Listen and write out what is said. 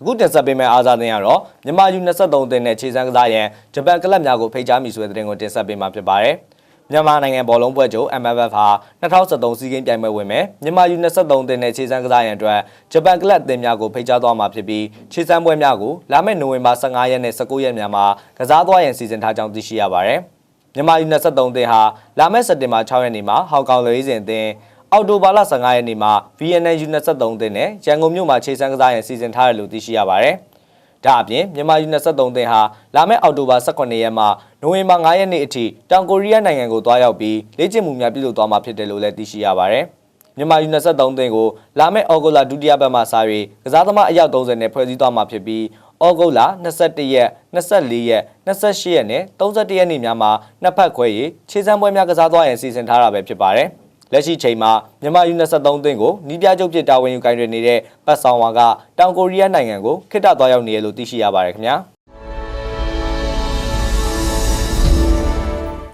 အခုတင်ဆက်ပေးမယ့်အားစားသင်းကတော့မြန်မာယူ23 တင်နဲ့ခြေစမ်းကစားရန်ဂျပန်ကလပ်များကိုဖိတ်ကြားမိဆိုတဲ့သတင်းကိုတင်ဆက်ပေးမှာဖြစ်ပါတယ်။မြန်မာနိုင်ငံဘောလုံးပွဲချုပ် MFF ဟာ2013စီးကင်းပြိုင်ပွဲဝင်မယ်မြန်မာယူ23 တင်နဲ့ခြေစမ်းကစားရန်အတွက်ဂျပန်ကလပ်အသင်းများကိုဖိတ်ကြားသွားမှာဖြစ်ပြီးခြေစမ်းပွဲများကိုလာမယ့်နိုဝင်ဘာ15ရက်နဲ့19ရက်များမှာကစားသွားရန်စီစဉ်ထားကြောင်းသိရှိရပါတယ်။မြန်မာယူ23 တင်ဟာလာမယ့်စက်တင်ဘာ6ရက်နေ့မှာဟောင်ကောင်လူရေးစဉ်အသင်း အော်တိုဘာလ15ရက်နေ့မှာ VNL U23 တင်နဲ့ရန်ကုန်မြို့မှာခြေစမ်းကစားရန်စီစဉ်ထားတယ်လို့သိရှိရပါတယ်။ဒါအပြင်မြန်မာ U23 တင်ဟာလာမယ့်အောက်တိုဘာ18ရက်မှနိုဝင်ဘာ9ရက်နေ့အထိတောင်ကိုရီးယားနိုင်ငံကိုတွားရောက်ပြီးလေ့ကျင့်မှုများပြုလုပ်သွားမှာဖြစ်တယ်လို့လည်းသိရှိရပါတယ်။မြန်မာ U23 တင်ကိုလာမယ့်ဩဂုတ်လဒုတိယပတ်မှစ၍ကစားသမားအယောက်30နဲ့ဖွဲ့စည်းသွားမှာဖြစ်ပြီးဩဂုတ်လ21ရက်24ရက်28ရက်နဲ့31ရက်နေ့များမှာနှစ်ဖက်ခွဲ၍ခြေစမ်းပွဲများကစားသွားရန်စီစဉ်ထားတာပဲဖြစ်ပါတယ်။ လက်ရှိချိန်မှာမြန်မာယူ23သင်းကိုနီးပြချုပ်ဖြစ်တာဝန်ယူကိုင်တွင်နေတဲ့ပတ်ဆောင်ဝါကတောင်ကိုရီးယားနိုင်ငံကိုခိတ္တသွားရောက်နေရလို့သိရှိရပါတယ်ခင်ဗျာ။